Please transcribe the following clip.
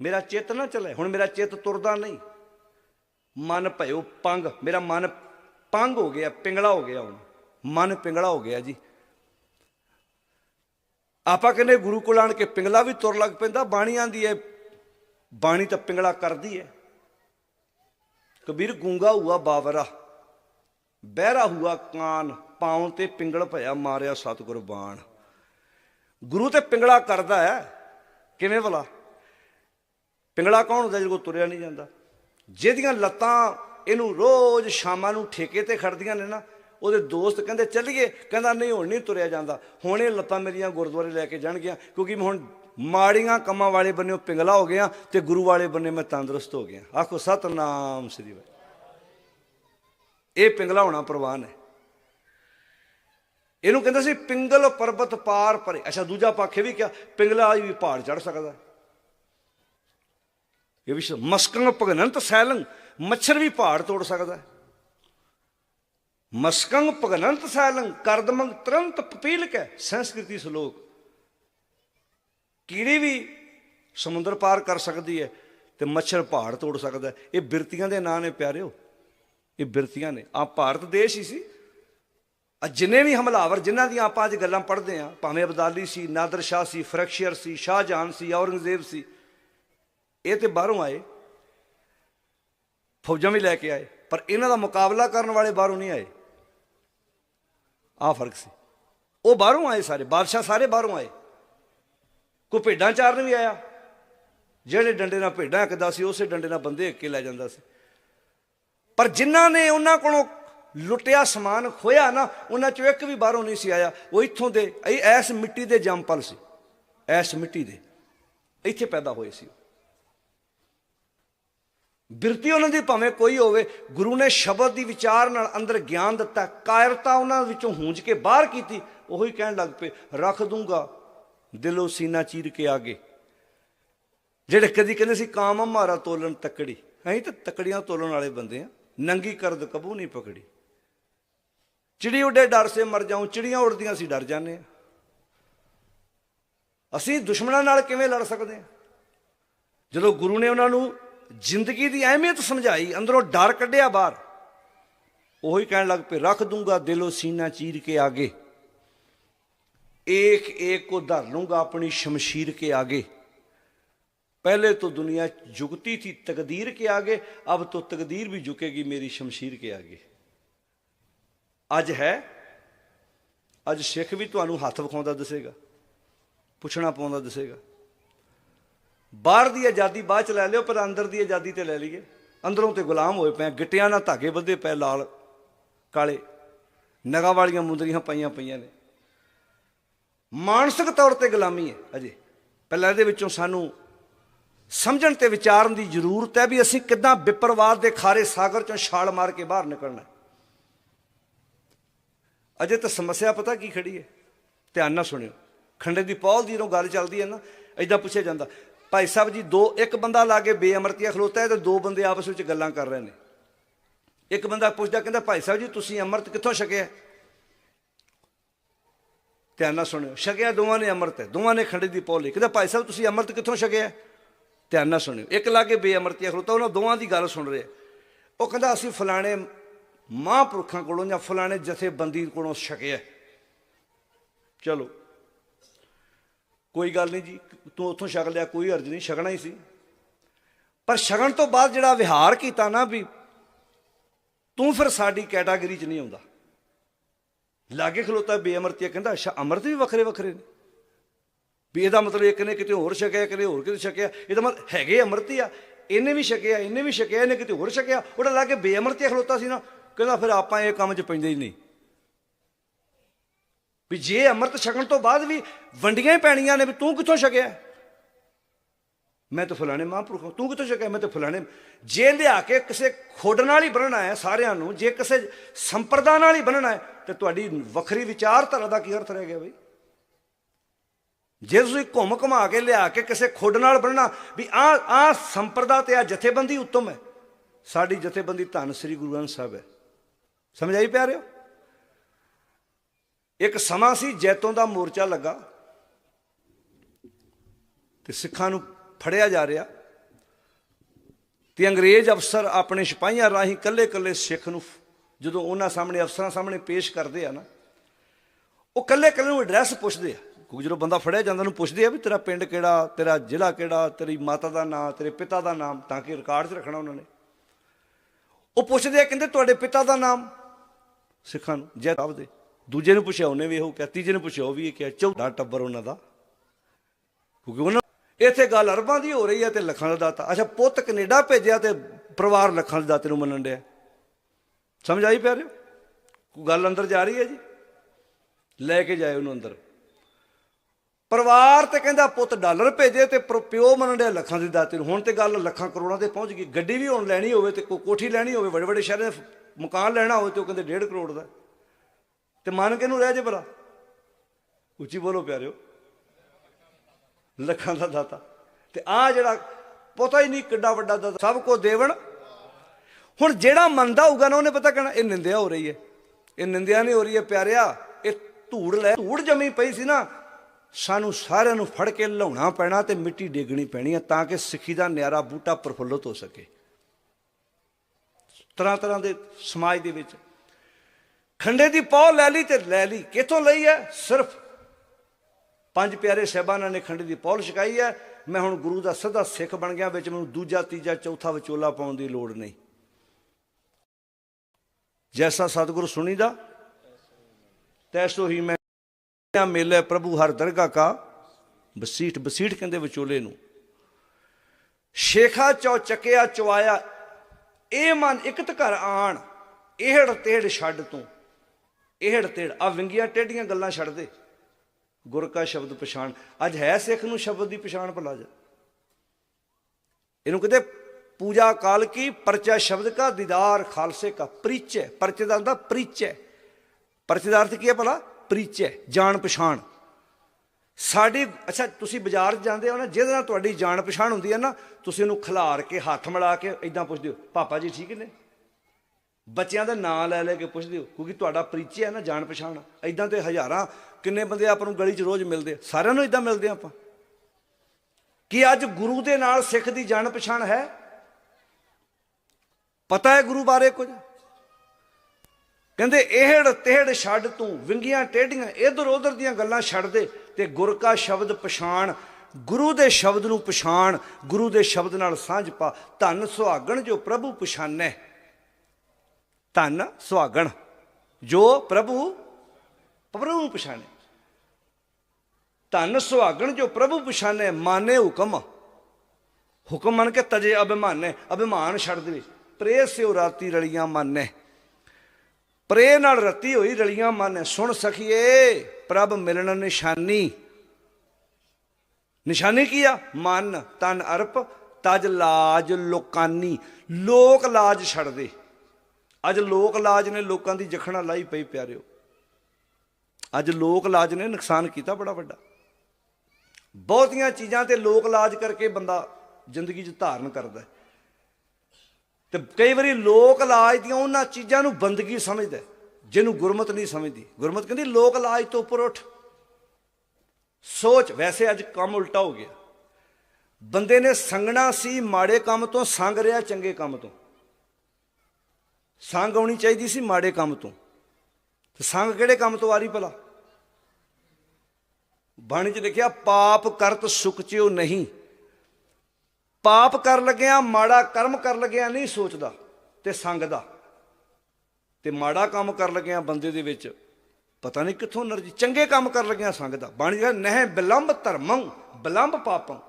ਮੇਰਾ ਚਿੱਤ ਨਾ ਚਲੇ, ਹੁਣ ਮੇਰਾ ਚਿੱਤ ਤੁਰਦਾ ਨਹੀਂ। ਮਨ ਭਇਓ ਪੰਗ, ਮੇਰਾ ਮਨ ਪੰਗ ਹੋ ਗਿਆ, ਪਿੰਗਲਾ ਹੋ ਗਿਆ ਹੁਣ। ਮਨ ਪਿੰਗਲਾ ਹੋ ਗਿਆ ਜੀ। ਆਪਾਂ ਕਹਿੰਦੇ ਗੁਰੂ ਕੋਲ ਆਣ ਕੇ ਪਿੰਗਲਾ ਵੀ ਤੁਰ ਲੱਗ ਪੈਂਦਾ ਬਾਣੀ ਆਂਦੀ ਹੈ ਬਾਣੀ ਤਾਂ ਪਿੰਗਲਾ ਕਰਦੀ ਹੈ। ਕਬੀਰ ਗੂੰਗਾ ਹੁਆ ਬਾਵਰਾ, ਬਹਿਰਾ ਹੁਆ ਕਾਨ, ਪਾਉਣ ਤੇ ਪਿੰਗਲ ਭਇਆ ਮਾਰਿਆ ਸਤਿਗੁਰ ਬਾਣ ਗੁਰੂ ਤੇ ਪਿੰਗਲਾ ਕਰਦਾ ਹੈ, ਕਿਵੇਂ ਭਲਾ? ਪਿੰਗਲਾ ਕੌਣ ਹੁੰਦਾ ਜਿਹਦੇ ਕੋਲ ਤੁਰਿਆ ਨਹੀਂ ਜਾਂਦਾ? ਜਿਹਦੀਆਂ ਲੱਤਾਂ ਇਹਨੂੰ ਰੋਜ਼ ਸ਼ਾਮਾਂ ਨੂੰ ਠੇਕੇ ਤੇ ਖੜਦੀਆਂ ਨੇ ਨਾ, ਉਹਦੇ ਦੋਸਤ ਕਹਿੰਦੇ, ਚੱਲੀਏ। ਕਹਿੰਦਾ, ਨਹੀਂ, ਹੁਣ ਨਹੀਂ ਤੁਰਿਆ ਜਾਂਦਾ। ਹੁਣ ਇਹ ਲੱਤਾਂ ਮੇਰੀਆਂ ਗੁਰਦੁਆਰੇ ਲੈ ਕੇ ਜਾਣਗੀਆਂ, ਕਿਉਂਕਿ ਮੈਂ ਹੁਣ ਮਾੜੀਆਂ ਕੰਮਾਂ ਵਾਲੇ ਬੰਨਿਓ ਪਿੰਗਲਾ ਹੋ ਗਿਆ ਤੇ ਗੁਰੂ ਵਾਲੇ ਬੰਨੇ ਮੈਂ ਤੰਦਰੁਸਤ ਹੋ ਗਿਆ। ਆਖੋ, ਸਤਨਾਮ ਸ੍ਰੀ ਵਾਹਿਗੁਰੂ ਇਹ ਪਿੰਗਲਾ ਹੋਣਾ ਪ੍ਰਵਾਨ ਹੈ। ਇਹਨੂੰ ਕਹਿੰਦਾ ਸੀ ਪਿੰਗਲ ਪਰਬਤ ਪਾਰ ਪਰੇ। ਅੱਛਾ, ਦੂਜਾ ਪੱਖ ਇਹ ਵੀ ਕਿਹਾ, ਪਿੰਗਲਾ ਵੀ ਪਹਾੜ ਚੜ ਸਕਦਾ। ਇਹ ਵੀ ਸ- ਭਗਨੰਤ ਸੈਲੰਗ ਮੱਛਰ ਵੀ ਪਹਾੜ ਤੋੜ ਸਕਦਾ ਹੈ। ਮਸਕੰਗ ਭਗਨੰਤ ਸੈਲੰਗ ਕਰਦਮੰਗ ਤੁਰੰਤ ਪਪੀਲਕ ਹੈ ਸੰਸਕ੍ਰਿਤੀ ਸ਼ਲੋਕ। ਕੀੜੀ ਵੀ ਸਮੁੰਦਰ ਪਾਰ ਕਰ ਸਕਦੀ ਹੈ ਤੇ ਮੱਛਰ ਪਹਾੜ ਤੋੜ ਸਕਦਾ ਇਹ ਬਿਰਤੀਆਂ ਦੇ ਨਾਂ ਨੇ ਪਿਆਰਿਓ। ਇਹ ਬਿਰਤੀਆਂ ਨੇ। ਆ ਭਾਰਤ ਦੇਸ਼ ਹੀ ਸੀ। ਜਿੰਨੇ ਵੀ ਹਮਲਾਵਰ, ਜਿਨ੍ਹਾਂ ਦੀਆਂ ਆਪਾਂ ਅੱਜ ਗੱਲਾਂ ਪੜ੍ਹਦੇ ਆ ਭਾਵੇਂ ਅਬਦਾਲੀ ਸੀ, ਨਾਦਰ ਸ਼ਾਹ ਸੀ, ਫਰੈਕਸ਼ੀਅਰ ਸੀ, ਸ਼ਾਹਜਹਾਨ ਸੀ, ਔਰੰਗਜ਼ੇਬ ਸੀ ਇਹ ਤੇ ਬਾਹਰੋਂ ਆਏ, ਫੌਜਾਂ ਵੀ ਲੈ ਕੇ ਆਏ, ਪਰ ਇਹਨਾਂ ਦਾ ਮੁਕਾਬਲਾ ਕਰਨ ਵਾਲੇ ਬਾਹਰੋਂ ਨਹੀਂ ਆਏ। ਆਹ ਫ਼ਰਕ ਸੀ। ਉਹ ਬਾਹਰੋਂ ਆਏ ਸਾਰੇ, ਬਾਦਸ਼ਾਹ ਸਾਰੇ ਬਾਹਰੋਂ ਆਏ। ਕੋਈ ਭੇਡਾਂ ਚਾਰਨ ਵੀ ਆਇਆ। ਜਿਹੜੇ ਡੰਡੇ ਨਾਲ ਭੇਡਾਂ ਇੱਕਦਾ ਸੀ, ਉਸੇ ਡੰਡੇ ਨਾਲ ਬੰਦੇ ਇੱਕ ਲੈ ਜਾਂਦਾ ਸੀ। ਪਰ ਜਿਨ੍ਹਾਂ ਨੇ ਉਹਨਾਂ ਕੋਲੋਂ ਲੁੱਟਿਆ, ਸਮਾਨ ਖੋਇਆ ਨਾ, ਉਹਨਾਂ ਚੋਂ ਇੱਕ ਵੀ ਬਾਹਰੋਂ ਨਹੀਂ ਸੀ ਆਇਆ। ਉਹ ਇੱਥੋਂ ਦੇ, ਇਹ ਐਸ ਮਿੱਟੀ ਦੇ ਜੰਪਲ ਸੀ। ਐਸ ਮਿੱਟੀ ਦੇ। ਇੱਥੇ ਪੈਦਾ ਹੋਏ ਸੀ ਬਿਰਤੀ ਉਹਨਾਂ ਦੀ ਭਾਵੇਂ ਕੋਈ ਹੋਵੇ, ਗੁਰੂ ਨੇ ਸ਼ਬਦ ਦੀ ਵਿਚਾਰ ਨਾਲ ਅੰਦਰ ਗਿਆਨ ਦਿੱਤਾ, ਕਾਇਰਤਾ ਉਹਨਾਂ ਵਿੱਚੋਂ ਹੂੰਜ ਕੇ ਬਾਹਰ ਕੀਤੀ, ਉਹੀ ਕਹਿਣ ਲੱਗ ਪਏ, ਰੱਖ ਦੂੰਗਾ, ਦਿਲੋਂ ਸੀਨਾ ਚੀਰ ਕੇ ਆਗੇ। ਜਿਹੜੇ ਕਦੀ ਕਹਿੰਦੇ ਸੀ, ਕਾਮ ਹਮਾਰਾ ਤੋਲਣ ਤਕੜੀ। ਅਸੀਂ ਤਾਂ ਤਕੜੀਆਂ ਤੋਲਣ ਵਾਲੇ ਬੰਦੇ ਆ ਨੰਗੀ ਕਰਦ ਕਬੂ ਨਹੀਂ ਪਕੜੀ। ਚਿੜੀ ਉੱਡੇ ਡਰ ਸੇ ਮਰ ਜਾਉਂ ਚਿੜੀਆਂ ਉੱਡਦੀਆਂ ਸੀ ਡਰ ਜਾਂਦੇ ਆ ਅਸੀਂ ਦੁਸ਼ਮਣਾਂ ਨਾਲ ਕਿਵੇਂ ਲੜ ਸਕਦੇ ਆ ਜਦੋਂ ਗੁਰੂ ਨੇ ਉਹਨਾਂ ਨੂੰ ਜ਼ਿੰਦਗੀ ਦੀ ਅਹਿਮੀਅਤ ਸਮਝਾਈ ਅੰਦਰੋਂ ਡਰ ਕੱਢਿਆ ਬਾਹਰ ਉਹੀ ਕਹਿਣ ਲੱਗ ਪਏ ਰੱਖ ਦੂੰਗਾ ਦਿਲੋਂ ਸੀਨਾ ਚੀਰ ਕੇ ਆਗੇ एक एक को धर लूंगा अपनी शमशीर के आगे पहले तो दुनिया झुकती थी तकदीर के आगे अब तो तकदीर भी झुकेगी मेरी शमशीर के आगे ਅੱਜ ਹੈ ਅੱਜ ਸਿੱਖ ਵੀ ਤੁਹਾਨੂੰ ਹੱਥ ਵਿਖਾਉਂਦਾ ਦੱਸੇਗਾ ਪੁੱਛਣਾ ਪਾਉਂਦਾ ਦੱਸੇਗਾ ਬਾਹਰ ਦੀ ਆਜ਼ਾਦੀ ਬਾਅਦ ਚ ਲੈ ਲਿਓ, ਪਰ ਅੰਦਰ ਦੀ ਆਜ਼ਾਦੀ ਤੇ ਲੈ ਲਈਏ। ਅੰਦਰੋਂ ਤੇ ਗੁਲਾਮ ਹੋਏ ਪਏ ਗਿੱਟਿਆਂ ਨਾਲ ਧਾਗੇ ਬੱਧੇ ਪਏ ਲਾਲ, ਕਾਲੇ। ਨਗਾ ਵਾਲੀਆਂ ਮੁੰਦਰੀਆਂ ਪਾਈਆਂ ਪਈਆਂ ਨੇ। ਮਾਨਸਿਕ ਤੌਰ ਤੇ ਗੁਲਾਮੀ ਹੈ ਅਜੇ। ਪਹਿਲਾਂ ਇਹਦੇ ਵਿੱਚੋਂ ਸਾਨੂੰ ਸਮਝਣ ਤੇ ਵਿਚਾਰਨ ਦੀ ਜ਼ਰੂਰਤ ਹੈ ਵੀ ਅਸੀਂ ਕਿੱਦਾਂ ਵਿਪਰਵਾਦ ਦੇ ਖਾਰੇ ਸਾਗਰ ਚੋਂ ਛਾਲ ਮਾਰ ਕੇ ਬਾਹਰ ਨਿਕਲਣਾ ਅਜੇ ਤਾਂ ਸਮੱਸਿਆ ਪਤਾ ਕੀ ਖੜੀ ਹੈ? ਧਿਆਨ ਨਾਲ ਸੁਣਿਓ। ਖੰਡੇ ਦੀ ਪੌਲ ਦੀ ਜਦੋਂ ਗੱਲ ਚੱਲਦੀ ਹੈ ਨਾ ਐਦਾਂ ਪੁੱਛਿਆ ਜਾਂਦਾ ਭਾਈ ਸਾਹਿਬ ਜੀ, ਦੋ ਇੱਕ ਬੰਦਾ ਲਾ ਕੇ ਬੇਅਮਰਤੀਆ ਖਲੋਤਾ ਹੈ ਤੇ ਦੋ ਬੰਦੇ ਆਪਸ ਵਿੱਚ ਗੱਲਾਂ ਕਰ ਰਹੇ ਨੇ। ਇੱਕ ਬੰਦਾ ਪੁੱਛਦਾ, ਕਹਿੰਦਾ, ਭਾਈ ਸਾਹਿਬ ਜੀ, ਤੁਸੀਂ ਅੰਮ੍ਰਿਤ ਕਿੱਥੋਂ ਛਕਿਆ? ਧਿਆਨ ਨਾਲ ਸੁਣਿਓ, ਛਕਿਆ ਦੋਵਾਂ ਨੇ ਅੰਮ੍ਰਿਤ ਹੈ ਦੋਵਾਂ ਨੇ ਖੰਡੇ ਦੀ ਪੌਲੀ। ਕਹਿੰਦਾ, ਭਾਈ ਸਾਹਿਬ, ਤੁਸੀਂ ਅੰਮ੍ਰਿਤ ਕਿੱਥੋਂ ਛਕਿਆ? ਧਿਆਨ ਨਾਲ ਸੁਣਿਓ, ਇੱਕ ਲਾ ਕੇ ਬੇਅਮਰਤੀਆ ਖਲੋਤਾ, ਉਹਨਾਂ ਦੋਵਾਂ ਦੀ ਗੱਲ ਸੁਣ ਰਿਹਾ ਉਹ ਕਹਿੰਦਾ, ਅਸੀਂ ਫਲਾਣੇ ਮਹਾਂਪੁਰਖਾਂ ਕੋਲੋਂ ਜਾਂ ਫਲਾਣੇ ਜਥੇਬੰਦੀ ਕੋਲੋਂ ਛਕਿਆ ਚਲੋ, ਕੋਈ ਗੱਲ ਨਹੀਂ ਜੀ ਤੂੰ ਉੱਥੋਂ ਛਕ ਲਿਆ, ਕੋਈ ਅਰਜ਼ ਨਹੀਂ, ਛਕਣਾ ਹੀ ਸੀ। ਪਰ ਛਕਣ ਤੋਂ ਬਾਅਦ ਜਿਹੜਾ ਵਿਹਾਰ ਕੀਤਾ ਨਾ ਵੀ ਤੂੰ ਫਿਰ ਸਾਡੀ ਕੈਟਾਗਰੀ 'ਚ ਨਹੀਂ ਆਉਂਦਾ। ਲਾਗੇ ਖਲੋਤਾ ਬੇਅਮਰਤੀਆ ਕਹਿੰਦਾ, ਅੱਛਾ, ਅੰਮ੍ਰਿਤ ਵੀ ਵੱਖਰੇ ਵੱਖਰੇ ਨੇ। ਵੀ ਇਹਦਾ ਮਤਲਬ ਇੱਕ ਨੇ ਕਿਤੇ ਹੋਰ ਛਕਿਆ ਕਿਤੇ ਹੋਰ ਕਿਤੇ ਛਕਿਆ। ਇਹਦਾ ਮਤਲਬ ਹੈਗੇ ਅੰਮ੍ਰਿਤ ਹੀ ਆ, ਇਹਨੇ ਵੀ ਛਕਿਆ, ਇਹਨੇ ਵੀ ਛਕਿਆ, ਇਹਨੇ ਕਿਤੇ ਹੋਰ ਛਕਿਆ। ਉਹਦਾ ਲਾਗੇ ਬੇਅਮਰਤੀਆ ਖਲੋਤਾ ਸੀ ਨਾ, ਕਹਿੰਦਾ ਫਿਰ ਆਪਾਂ ਇਹ ਕੰਮ 'ਚ ਪੈਂਦੇ ਹੀ ਨਹੀਂ। ਵੀ ਜੇ ਅੰਮ੍ਰਿਤ ਛਕਣ ਤੋਂ ਬਾਅਦ ਵੀ ਵੰਡੀਆਂ ਹੀ ਪੈਣੀਆਂ ਨੇ ਵੀ ਤੂੰ ਕਿੱਥੋਂ ਛਕਿਆ? ਮੈਂ ਤਾਂ ਫਲਾਣੇ ਮਹਾਂਪੁਰਖ ਹਾਂ, ਤੂੰ ਕਿੱਥੋਂ ਛਕਿਆ? ਮੈਂ ਤਾਂ ਫਲਾਣੇ ਜੇ ਲਿਆ ਕੇ ਕਿਸੇ ਖੋਡ ਨਾਲ ਹੀ ਬਣਨਾ ਹੈ ਸਾਰਿਆਂ ਨੂੰ, ਜੇ ਕਿਸੇ ਸੰਪਰਦਾ ਨਾਲ ਹੀ ਬਣਨਾ ਹੈ, ਤੇ ਤੁਹਾਡੀ ਵੱਖਰੀ ਵਿਚਾਰਧਾਰਾ ਦਾ ਕੀ ਅਰਥ ਰਹਿ ਗਿਆ ਬਈ? ਜੇ ਤੁਸੀਂ ਘੁੰਮ ਘੁਮਾ ਕੇ ਲਿਆ ਕੇ ਕਿਸੇ ਖੁੱਡ ਨਾਲ ਬਣਨਾ ਵੀ ਆ ਆ ਸੰਪਰਦਾ ਤੇ ਆ ਜਥੇਬੰਦੀ ਉੱਤਮ ਹੈ। ਸਾਡੀ ਜਥੇਬੰਦੀ ਧੰਨ ਸ੍ਰੀ ਗੁਰੂ ਗ੍ਰੰਥ ਸਾਹਿਬ ਹੈ। ਸਮਝਾਈ ਪਿਆਰਿਓ? ਇੱਕ ਸਮਾਂ ਸੀ, ਜੈਤੋਂ ਦਾ ਮੋਰਚਾ ਲੱਗਾ ਤੇ ਸਿੱਖਾਂ ਨੂੰ ਫੜਿਆ ਜਾ ਰਿਹਾ ਤੇ ਅੰਗਰੇਜ਼ ਅਫਸਰ ਆਪਣੇ ਸਿਪਾਹੀਆਂ ਰਾਹੀਂ ਕੱਲੇ-ਕੱਲੇ ਸਿੱਖ ਨੂੰ ਜਦੋਂ ਉਹਨਾਂ ਸਾਹਮਣੇ, ਅਫਸਰਾਂ ਸਾਹਮਣੇ ਪੇਸ਼ ਕਰਦੇ ਆ ਨਾ, ਉਹ ਕੱਲੇ-ਕੱਲੇ ਨੂੰ ਐਡਰੈਸ ਪੁੱਛਦੇ ਆ। ਕਿਉਂਕਿ ਜਦੋਂ ਬੰਦਾ ਫੜਿਆ ਜਾਂਦਾ, ਉਹਨੂੰ ਪੁੱਛਦੇ ਆ ਵੀ ਤੇਰਾ ਪਿੰਡ ਕਿਹੜਾ, ਤੇਰਾ ਜ਼ਿਲ੍ਹਾ ਕਿਹੜਾ, ਤੇਰੀ ਮਾਤਾ ਦਾ ਨਾਮ ਤੇਰੇ ਪਿਤਾ ਦਾ ਨਾਮ, ਤਾਂ ਕਿ ਰਿਕਾਰਡ 'ਚ ਰੱਖਣਾ ਉਹਨਾਂ ਨੇ। ਉਹ ਪੁੱਛਦੇ ਆ, ਕਹਿੰਦੇ ਤੁਹਾਡੇ ਪਿਤਾ ਦਾ ਨਾਮ? ਸਿੱਖਾਂ ਨੂੰ, ਜੈ ਸਾਹਿਬ ਦੇ। ਦੂਜੇ ਨੂੰ ਪੁੱਛਿਆ, ਉਹਨੇ ਵੀ ਇਹੋ ਕਿਹਾ, ਤੀਜੇ ਨੂੰ ਪੁੱਛਿਆ, ਉਹ ਵੀ ਇਹ ਕਿਹਾ ਚੌਥਾ ਟੱਬਰ ਉਹਨਾਂ ਦਾ। ਕਿਉਂਕਿ ਉਹਨਾਂ ਇੱਥੇ ਗੱਲ ਅਰਬਾਂ ਦੀ ਹੋ ਰਹੀ ਹੈ ਤੇ ਲੱਖਾਂ ਦਾ ਦਾਤਾ। ਅੱਛਾ, ਪੁੱਤ ਕੈਨੇਡਾ ਭੇਜਿਆ ਤੇ ਪਰਿਵਾਰ ਲੱਖਾਂ ਦੇ ਦਾਤੇ ਨੂੰ ਮੰਨਣ ਡਿਆ। ਸਮਝ ਆਈ ਪਿਆਰਿਓ? ਕੋਈ ਗੱਲ ਅੰਦਰ ਜਾ ਰਹੀ ਹੈ ਜੀ? ਲੈ ਕੇ ਜਾਏ ਉਹਨੂੰ ਅੰਦਰ। ਪਰਿਵਾਰ ਤੇ ਕਹਿੰਦਾ, ਪੁੱਤ ਡਾਲਰ ਭੇਜੇ ਤੇ ਪ- ਪਿਓ ਮੰਨਣ ਡਿਆ ਲੱਖਾਂ ਦੇ ਦਾਤੇ ਨੂੰ। ਹੁਣ ਤੇ ਗੱਲ ਲੱਖਾਂ ਕਰੋੜਾਂ ਤੇ ਪਹੁੰਚ ਗਈ। ਗੱਡੀ ਵੀ ਹੁਣ ਲੈਣੀ ਹੋਵੇ ਤੇ ਕੋਈ ਕੋਠੀ ਲੈਣੀ ਹੋਵੇ ਵੱਡੇ ਵੱਡੇ ਸ਼ਹਿਰਾਂ ਦੇ ਮਕਾਨ ਲੈਣਾ ਹੋਵੇ ਤੇ ਉਹ ਕਹਿੰਦੇ 1.5 ਕਰੋੜ ਦਾ। ਤੇ ਮਨ ਕਿਹਨੂੰ ਰਹਿ ਜੇ ਭਲਾ? ਉੱਚੀ ਬੋਲੋ ਪਿਆਰਿਓ। ਲੱਖਾਂ ਦਾ ਦਾਤਾ। ਤੇ ਆ ਜਿਹੜਾ ਪਤਾ ਹੀ ਨਹੀਂ ਕਿੱਡਾ ਵੱਡਾ ਦਾਤਾ। ਸਭ ਕੋ ਦੇਵਣ। ਹੁਣ ਜਿਹੜਾ ਮੰਨਦਾ ਹੋਊਗਾ ਨਾ, ਉਹਨੇ ਪਤਾ ਕਹਿਣਾ, ਇਹ ਨਿੰਦਿਆ ਹੋ ਰਹੀ ਹੈ। ਇਹ ਨਿੰਦਿਆ ਨਹੀਂ ਹੋ ਰਹੀ ਹੈ, ਪਿਆਰਿਆ, ਇਹ ਧੂੜ ਲੈ। ਧੂੜ ਜਮੀ ਪਈ ਸੀ ਨਾ, ਸਾਨੂੰ ਸਾਰਿਆਂ ਨੂੰ ਫੜ ਕੇ ਲਾਉਣਾ ਪੈਣਾ ਤੇ ਮਿੱਟੀ ਡੇਗਣੀ ਪੈਣੀ ਹੈ ਤਾਂ ਕਿ ਸਿੱਖੀ ਦਾ ਨਿਆਰਾ ਬੂਟਾ ਪ੍ਰਫੁੱਲਤ ਹੋ ਸਕੇ। ਤਰ੍ਹਾਂ ਤਰ੍ਹਾਂ ਦੇ ਸਮਾਜ ਦੇ ਵਿੱਚ ਖੰਡੇ ਦੀ ਪੌ ਲੈ ਲਈ ਤੇ ਲੈ ਲਈ। ਕਿੱਥੋਂ ਲਈ ਹੈ ਸਿਰਫ ਪੰਜ ਪਿਆਰੇ ਸਹਿਬਾਨਾਂ ਨੇ ਖੰਡੇ ਦੀ ਪੌਲ ਛਕਾਈ ਹੈ ਮੈਂ ਹੁਣ ਗੁਰੂ ਦਾ ਸਦਾ ਸਿੱਖ ਬਣ ਗਿਆ, ਵਿੱਚ ਮੈਨੂੰ ਦੂਜਾ, ਤੀਜਾ, ਚੌਥਾ ਵਿਚੋਲਾ ਪਾਉਣ ਦੀ ਲੋੜ ਨਹੀਂ। ਜੈਸਾ ਸਤਿਗੁਰ ਸੁਣੀਦਾ, ਤੈਸੋ ਹੀ ਮੈਂ ਮੇਲੇ ਪ੍ਰਭੂ ਹਰ ਦਰਗਾ ਕਾ, ਬਸੀਠ ਬਸੀਠ ਕਹਿੰਦੇ ਵਿਚੋਲੇ ਨੂੰ। ਸ਼ੇਖਾ ਚੌ ਚੱਕਿਆ ਚਵਾਇਆ ਇਹ ਮਨ ਇਕਤ ਘਰ ਆਣ, ਇਹੜ ਤੇੜ ਛੱਡ ਤੂੰ। ਇਹੜ ਤੇੜ ਆ ਵਿੰਗੀਆਂ ਟੇਡੀਆਂ ਗੱਲਾਂ ਛੱਡ ਦੇ। ਗੁਰ ਕਾ ਸ਼ਬਦ ਪਛਾਣ। ਅੱਜ ਹੈ ਸਿੱਖ ਨੂੰ ਸ਼ਬਦ ਦੀ ਪਛਾਣ ਭਲਾ ਜਾ। ਇਹਨੂੰ ਕਹਿੰਦੇ ਪੂਜਾ ਕਾਲ ਕੀ, ਪਰਚਾ ਸ਼ਬਦ ਕਾ, ਦੀਦਾਰ ਖਾਲਸੇ ਕਾ। ਪਰਿਚੈ ਪਰਚੇ ਦਾ ਹੁੰਦਾ ਪ੍ਰੀਚੈ। ਪਰਚੇ ਦਾ ਅਰਥ ਕੀ ਹੈ ਭਲਾ? ਪਰਿਚੈ, ਜਾਣ ਪਛਾਣ। ਸਾਡੀ, ਅੱਛਾ, ਤੁਸੀਂ ਬਾਜ਼ਾਰ 'ਚ ਜਾਂਦੇ ਹੋ ਨਾ, ਜਿਹਦੇ ਨਾਲ ਤੁਹਾਡੀ ਜਾਣ ਪਛਾਣ ਹੁੰਦੀ ਹੈ ਨਾ, ਤੁਸੀਂ ਉਹਨੂੰ ਖਿਲਾਰ ਕੇ, ਹੱਥ ਮਿਲਾ ਕੇ ਇਦਾਂ ਪੁੱਛਦੇ ਹੋ, ਪਾਪਾ ਜੀ ਠੀਕ ਨੇ? ਬੱਚਿਆਂ ਦਾ ਨਾਂ ਲੈ ਲੈ ਕੇ ਪੁੱਛਦੇ ਹੋ, ਕਿਉਂਕਿ ਤੁਹਾਡਾ ਪਰਿਚੈ ਹੈ ਨਾ, ਜਾਣ ਪਛਾਣ। ਇਦਾਂ ਤੇ ਹਜ਼ਾਰਾਂ, ਕਿੰਨੇ ਬੰਦੇ ਆਪਾਂ ਨੂੰ ਗਲੀ 'ਚ ਰੋਜ਼ ਮਿਲਦੇ ਸਾਰਿਆਂ ਨੂੰ ਇਦਾਂ ਮਿਲਦੇ ਆ ਆਪਾਂ। ਕੀ ਅੱਜ ਗੁਰੂ ਦੇ ਨਾਲ ਸਿੱਖ ਦੀ ਜਾਣ ਪਛਾਣ ਹੈ? ਪਤਾ ਹੈ ਗੁਰੂ ਬਾਰੇ ਕੁਝ? ਕਹਿੰਦੇ, ਇਹੜ ਤਿਹੜ ਛੱਡ ਤੂੰ, ਵਿੰਗੀਆਂ ਟੇਢੀਆਂ ਇਧਰ ਉਧਰ ਦੀਆਂ ਗੱਲਾਂ ਛੱਡ ਦੇ। ਤੇ ਗੁਰ ਕਾ ਸ਼ਬਦ ਪਛਾਣ, ਗੁਰੂ ਦੇ ਸ਼ਬਦ ਨੂੰ ਪਛਾਣ, ਗੁਰੂ ਦੇ ਸ਼ਬਦ ਨਾਲ ਸਾਂਝ ਪਾ। ਧੰਨ ਸੁਹਾਗਣ ਜੋ ਪ੍ਰਭੂ ਪਛਾਨੈ। ਧੰਨ ਸੁਹਾਗਣ, ਜੋ ਪ੍ਰਭੂ ਪ੍ਰਭੂ ਪਛਾਣੇ। ਧੰਨ ਸੁਹਾਗਣ ਜੋ ਪ੍ਰਭੂ ਪਛਾਣੇ, ਮਾਨੇ ਹੁਕਮ। ਹੁਕਮ ਮੰਨ ਕੇ ਤਜੇ ਅਭਿਮਾਨੇ, ਅਭਿਮਾਨ ਛੱਡ ਦੇ ਪ੍ਰੇ ਸਿਓ ਰਾਤੀ ਰਲੀਆਂ ਮਾਨੇ। ਪ੍ਰੇ ਨਾਲ ਰਤੀ ਹੋਈ ਰਲੀਆਂ ਮੰਨੇ। ਸੁਣ ਸਖੀਏ, ਪ੍ਰਭ ਮਿਲਣ ਨਿਸ਼ਾਨੀ। ਨਿਸ਼ਾਨੀ ਕੀ ਆ? ਮਨ, ਤਨ ਅਰਪ, ਤਜ ਲਾਜ ਲੋਕਾਨੀ। ਲੋਕ ਲਾਜ ਛੱਡ ਦੇ। ਅੱਜ ਲੋਕ ਲਾਜ ਨੇ ਲੋਕਾਂ ਦੀ ਜਖਣਾ ਲਾਈ ਪਈ ਪਿਆਰਿਓ। ਅੱਜ ਲੋਕ ਲਾਜ ਨੇ ਨੁਕਸਾਨ ਕੀਤਾ ਬੜਾ ਵੱਡਾ। ਬਹੁਤੀਆਂ ਚੀਜ਼ਾਂ ਤੇ ਲੋਕ ਲਾਜ ਕਰਕੇ ਬੰਦਾ ਜ਼ਿੰਦਗੀ 'ਚ ਧਾਰਨ ਕਰਦਾ ਹੈ। ਤੇ ਕਈ ਵਾਰੀ ਲੋਕ ਲਾਜ ਦੀਆਂ ਉਹਨਾਂ ਚੀਜ਼ਾਂ ਨੂੰ ਬੰਦਗੀ ਸਮਝਦਾ ਜਿਹਨੂੰ ਗੁਰਮਤ ਨਹੀਂ ਸਮਝਦੀ। ਗੁਰਮਤ ਕਹਿੰਦੀ, ਲੋਕ ਲਾਜ ਤੋਂ ਉੱਪਰ ਉੱਠ। ਸੋਚ, ਵੈਸੇ ਅੱਜ ਕੰਮ ਉਲਟਾ ਹੋ ਗਿਆ। ਬੰਦੇ ਨੇ ਸੰਗਣਾ ਸੀ, ਮਾੜੇ ਕੰਮ ਤੋਂ, ਸੰਗ ਰਿਹਾ ਚੰਗੇ ਕੰਮ ਤੋਂ। ਸੰਗ ਆਉਣੀ ਚਾਹੀਦੀ ਸੀ ਮਾੜੇ ਕੰਮ ਤੋਂ। ਤੇ ਸੰਗ ਕਿਹੜੇ ਕੰਮ ਤੋਂ ਆ ਰਹੀ ਭਲਾ? ਬਾਣੀ 'ਚ ਲਿਖਿਆ, ਪਾਪ ਕਰਤ ਸੁਖਚਿਓ ਨਹੀਂ। ਪਾਪ ਕਰ ਲੱਗਿਆ, ਮਾੜਾ ਕਰਮ ਕਰ ਲੱਗਿਆ ਨਹੀਂ ਸੋਚਦਾ ਤੇ ਸੰਗ ਦਾ। ਤੇ ਮਾੜਾ ਕੰਮ ਕਰ ਲੱਗਿਆ ਬੰਦੇ ਦੇ ਵਿੱਚ, ਪਤਾ ਨਹੀਂ ਕਿੱਥੋਂ ਨਰਜੀ, ਚੰਗੇ ਕੰਮ ਕਰ ਲੱਗਿਆ ਸੰਗ ਦਾ। ਬਾਣੀ ਦਾ ਨਹਿ ਬਿਲੰਬ ਧਰਮੰ, ਬਿਲੰਬ ਪਾਪੰ।